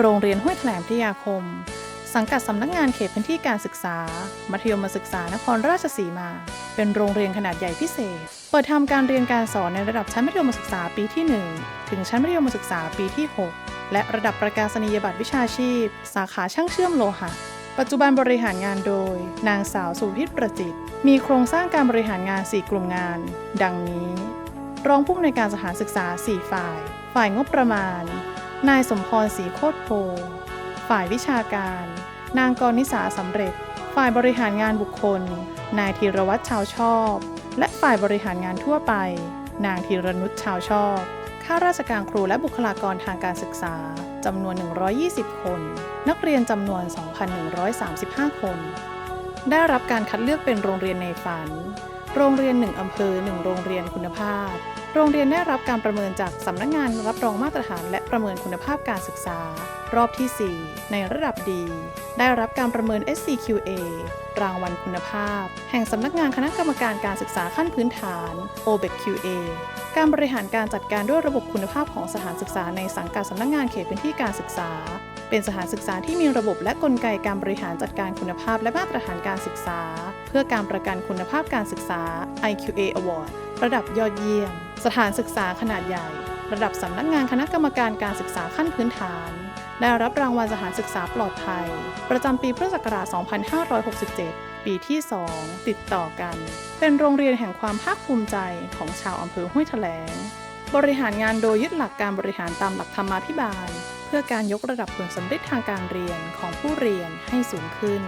โรงเรียนห้วยแถลงพิทยาคม สังกัดสำนักงานเขตพื้นที่การศึกษา มัธยมศึกษานครราชสีมา เป็นโรงเรียนขนาดใหญ่พิเศษ เปิดทำการเรียนการสอนในระดับชั้นมัธยมศึกษาปีที่ 1 ถึงชั้นมัธยมศึกษาปีที่ 6 และระดับประกาศนียบัตรวิชาชีพ สาขาช่างเชื่อมโลหะ ปัจจุบันบริหารงานโดย นางสาวสุพิษประจิต มีโครงสร้างการบริหารงาน 4 กลุ่มงาน ดังนี้ รองผู้อำนวยการสถานศึกษา 4 ฝ่าย ฝ่ายงบประมาณ นายสมพรศรีโคตรโพ ฝ่ายวิชาการ นางกรนิสาสำเร็จ ฝ่ายบริหารงานบุคคล นายธีรวัตรชาวชอบ และฝ่ายบริหารงานทั่วไป นางธีรนุชชาวชอบข้าราชการครูและบุคลากรทางการศึกษาจำนวน 120 คน นักเรียนจำนวน 2,135 คน ได้รับการคัดเลือกเป็นโรงเรียนในฝัน โรงเรียน 1 อำเภอ 1 โรงเรียนคุณภาพ โรงเรียนได้รับการประเมินจากสำนักงานรับรองมาตรฐานและประเมินคุณภาพการศึกษา รอบที่ 4 ในระดับดี ได้รับการประเมิน SCQA รางวัลคุณภาพ แห่งสำนักงานคณะกรรมการการศึกษาขั้นพื้นฐาน OBEQA การบริหารการจัดการด้วยระบบคุณภาพของสถานศึกษาในสังกัดสำนักงานเขตพื้นที่การศึกษา เป็นสถานศึกษาที่มีระบบและกลไกการบริหารจัดการคุณภาพและมาตรฐานการศึกษา เพื่อการประกันคุณภาพการศึกษา IQA Award ระดับยอดเยี่ยม สถานศึกษาขนาดใหญ่ ระดับสำนักงานคณะกรรมการการศึกษาขั้นพื้นฐาน ได้รับรางวัลสถานศึกษาปลอดภัย ประจำปีพุทธศักราช 2567 ปีที่ 2 ติดต่อกัน เป็นโรงเรียนแห่งความภาคภูมิใจของชาวอำเภอห้วยแถลง บริหารงานโดยยึดหลักการบริหารตามหลักธรรมาภิบาล เพื่อการยกระดับผลสำเร็จทางการเรียนของผู้เรียนให้สูงขึ้น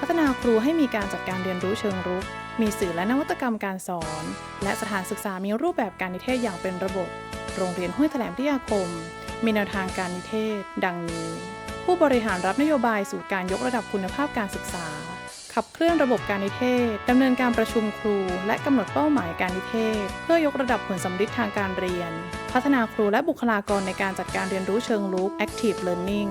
พัฒนาครูให้มีการจัดการเรียนรู้เชิงรุก มีสื่อและนวัตกรรมการสอน และสถานศึกษามีรูปแบบการนิเทศอย่างเป็นระบบ โรงเรียนห้วยแถลงพิทยาคม มีแนวทางการนิเทศ ดังนี้ ผู้บริหารรับนโยบายสู่การยกระดับคุณภาพการศึกษา ขับเคลื่อนระบบการนิเทศ ดำเนินการประชุมครู และกำหนดเป้าหมายการนิเทศ เพื่อยกระดับผลสำฤทธิ์ทางการเรียน พัฒนาครูและบุคลากรในการจัดการเรียนรู้เชิงลุก active learning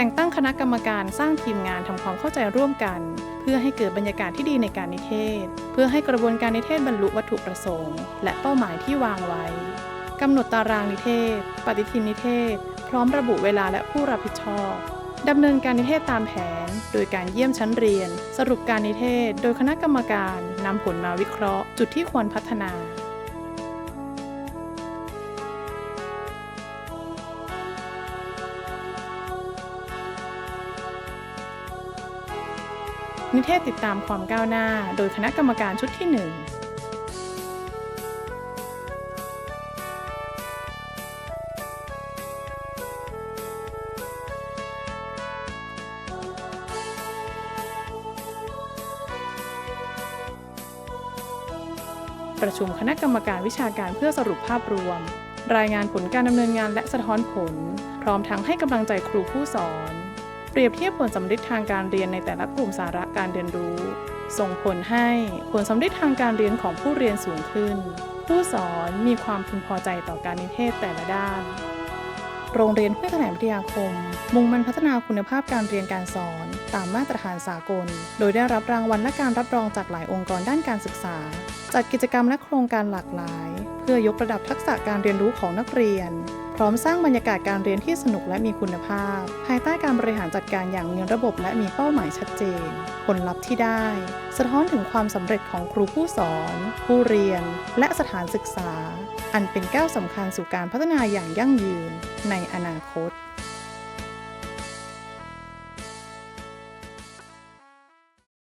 แต่งตั้งคณะกรรมการสร้างทีมงานทำความเข้าใจร่วมกัน เพื่อให้เกิดบรรยากาศที่ดีในการนิเทศ เพื่อให้กระบวนการนิเทศบรรลุวัตถุประสงค์ และเป้าหมายที่วางไว้กำหนดตารางนิเทศ ปฏิทินนิเทศ พร้อมระบุเวลาและผู้รับผิดชอบดำเนินการนิเทศตามแผน โดยการเยี่ยมชั้นเรียน สรุปการนิเทศ โดยคณะกรรมการนำผลมาวิเคราะห์ จุดที่ควรพัฒนา นิเทศติดตามความก้าวหน้า โดยคณะกรรมการชุดที่ 1ประชุมคณะกรรมการวิชาการเพื่อสรุปภาพรวม รายงานผลการดำเนินงานและสะท้อนผล พร้อมทั้งให้กำลังใจครูผู้สอน เปรียบเทียบผลสำฤทธิ์ทางการเรียนในแต่ละกลุ่มสาระการเรียนรู้ ส่งผลให้ผลสำฤทธิ์ทางการเรียนของผู้เรียนสูงขึ้น ผู้สอนมีความพึงพอใจต่อการนิเทศแต่ละด้าน โรงเรียนห้วยแถลงวิทยาคม มุ่งมั่นพัฒนาคุณภาพการเรียนการสอน ตามมาตรฐานสากล โดยได้รับรางวัลและการรับรองจากหลายองค์กรด้านการศึกษา จัดกิจกรรมและโครงการหลากหลาย เพื่อยกระดับทักษะการเรียนรู้ของนักเรียน พร้อมสร้างบรรยากาศการเรียนที่สนุกและมีคุณภาพ ภายใต้การบริหารจัดการอย่างมีระบบและมีเป้าหมายชัดเจน ผลลัพธ์ที่ได้ สะท้อนถึงความสำเร็จของครูผู้สอน ผู้เรียน และสถานศึกษา อันเป็นก้าวสำคัญสู่การพัฒนาอย่างยั่งยืนในอนาคต